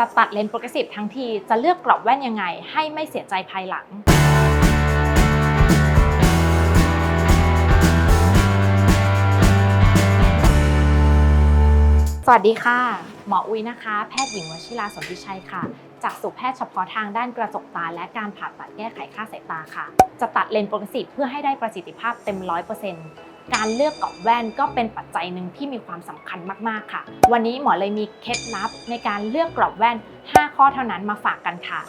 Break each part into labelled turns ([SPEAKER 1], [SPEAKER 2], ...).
[SPEAKER 1] จะตัดเลนส์โปรเกรสซีฟทั้งทีจะเลือกกรอบแว่นยังไง ให้ไม่เสียใจภายหลัง สวัสดีค่ะ หมออุ้ยนะคะ แพทย์หญิงวชิราสนธิชัยค่ะ จากสุแพทย์เฉพาะทางด้านกระจกตา และการผ่าตัดแก้ไขค่าสายตาค่ะ จะตัดเลนส์โปรเกรสซีฟเพื่อให้ได้ประสิทธิภาพเต็ม 100% การเลือกกรอบแว่นก็เป็นปัจจัยหนึ่งที่มีความสำคัญมากๆค่ะ วันนี้หมอเลยมีเคล็ดลับในการเลือกกรอบแว่น 5 ข้อเท่านั้นมาฝากกันค่ะ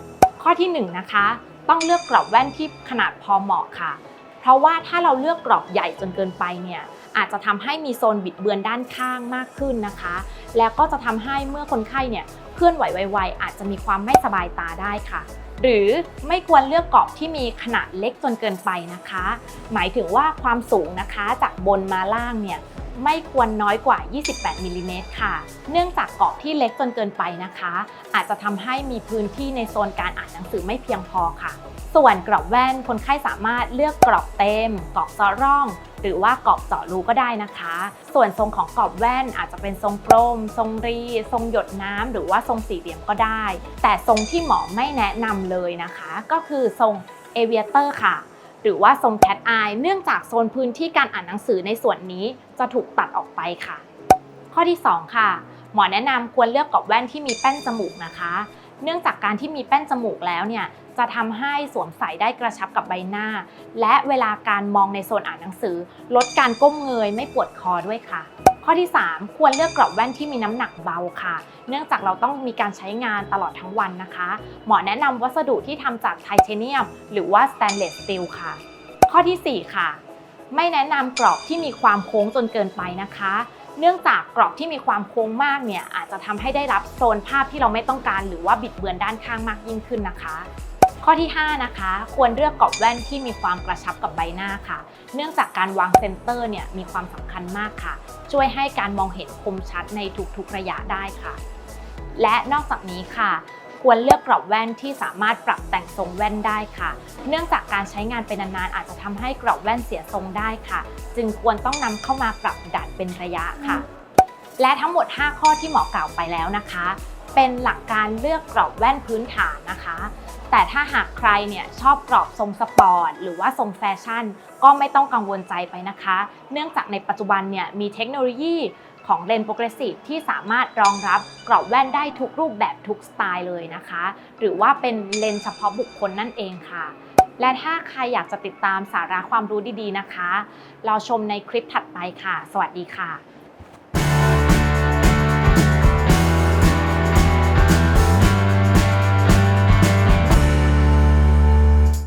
[SPEAKER 1] ข้อที่1นะคะ ต้องเลือกกรอบแว่นที่ขนาดพอเหมาะค่ะ เพราะว่าถ้าเราเลือกกรอบใหญ่จนเกินไปเนี่ย อาจจะทำให้มีโซนบิดเบือนด้านข้างมากขึ้นนะคะ แล้วก็จะทำให้เมื่อคนไข้เนี่ยเคลื่อนไหวไวๆอาจจะมีความไม่สบายตาได้ค่ะ หรือไม่ควรเลือกกรอบที่มีขนาดเล็กจนเกินไปนะคะ หมายถึงว่าความสูงนะคะจากบนมาล่างเนี่ย ไม่ควรน้อยกว่า 28มิลลิเมตรค่ะ เนื่องจากกรอบที่เล็กจนเกินไปนะคะ อาจจะทำให้มีพื้นที่ในโซนการอ่านหนังสือไม่เพียงพอค่ะ ส่วนกรอบแว่นคนไข้สามารถเลือกกรอบเต็มกรอบเซาะร่อง หรือว่ากรอบเจาะรูก็ได้นะคะ ส่วนทรงของกรอบแว่นอาจจะเป็นทรงกลม ทรงรี ทรงหยดน้ำหรือว่าทรงสี่เหลี่ยมก็ได้ แต่ทรงที่หมอไม่แนะนำเลยนะคะ ก็คือทรงเอเวียเตอร์ค่ะ หรือว่าทรงแคทอายเนื่องจากโซนพื้นที่การอ่านหนังสือในส่วนนี้จะถูกตัดออกไปค่ะ ข้อที่ 2 ค่ะ หมอแนะนำควรเลือกกรอบแว่นที่มีแป้นจมูกนะคะ เนื่องจากการที่มีแป้นจมูกแล้วเนี่ยจะทำให้สวมใส่ได้กระชับกับใบหน้า และเวลาการมองในโซนอ่านหนังสือ ลดการก้มเงยไม่ปวดคอด้วยค่ะ ข้อที่ 3 ควรเลือกกรอบแว่นที่มีน้ำหนักเบาค่ะ เนื่องจากเราต้องมีการใช้งานตลอดทั้งวันนะคะ หมอแนะนำวัสดุที่ทำจากไทเทเนียม หรือว่าสแตนเลสสตีลค่ะ ข้อทีสี่ 4 ค่ะ ไม่แนะนำกรอบที่มีความโค้งจนเกินไปนะคะ เนื่องจากกรอบที่มีความโค้งมากเนี่ยอาจจะทำให้ได้รับโซนภาพที่เราไม่ต้องการ หรือว่าบิดเบือนด้านข้างมากยิ่งขึ้นนะคะ ข้อที่ 5 นะคะ ควรเลือกกรอบแว่นที่มีความกระชับกับใบหน้าค่ะ เนื่องจากการวางเซนเตอร์เนี่ยมีความสำคัญมากค่ะ ช่วยให้การมองเห็นคมชัดในทุกๆระยะได้ค่ะ และนอกจากนี้ค่ะ ควรเลือกกรอบแว่นที่สามารถปรับแต่งทรงแว่นได้ค่ะ เนื่องจากการใช้งานเป็นนานๆอาจจะทำให้กรอบแว่นเสียทรงได้ค่ะ จึงควรต้องนำเข้ามาปรับดัดเป็นระยะค่ะ และทั้งหมด 5 ข้อที่หมอกล่าวไปแล้วนะคะ เป็นหลักการเลือกกรอบแว่นพื้นฐานนะคะ แต่ถ้าหากใครเนี่ยชอบกรอบทรงสปอร์ตหรือว่าทรงแฟชั่น ก็ไม่ต้องกังวลใจไปนะคะ เนื่องจากในปัจจุบันเนี่ยมีเทคโนโลยีของเลนส์โปรเกรสซีฟที่สามารถรองรับกรอบแว่นได้ทุกรูปแบบทุกสไตล์เลยนะคะ หรือว่าเป็นเลนส์เฉพาะบุคคลนั่นเองค่ะ และถ้าใครอยากจะติดตามสาระความรู้ดีๆนะคะ เราชมในคลิปถัดไปค่ะ สวัสดีค่ะ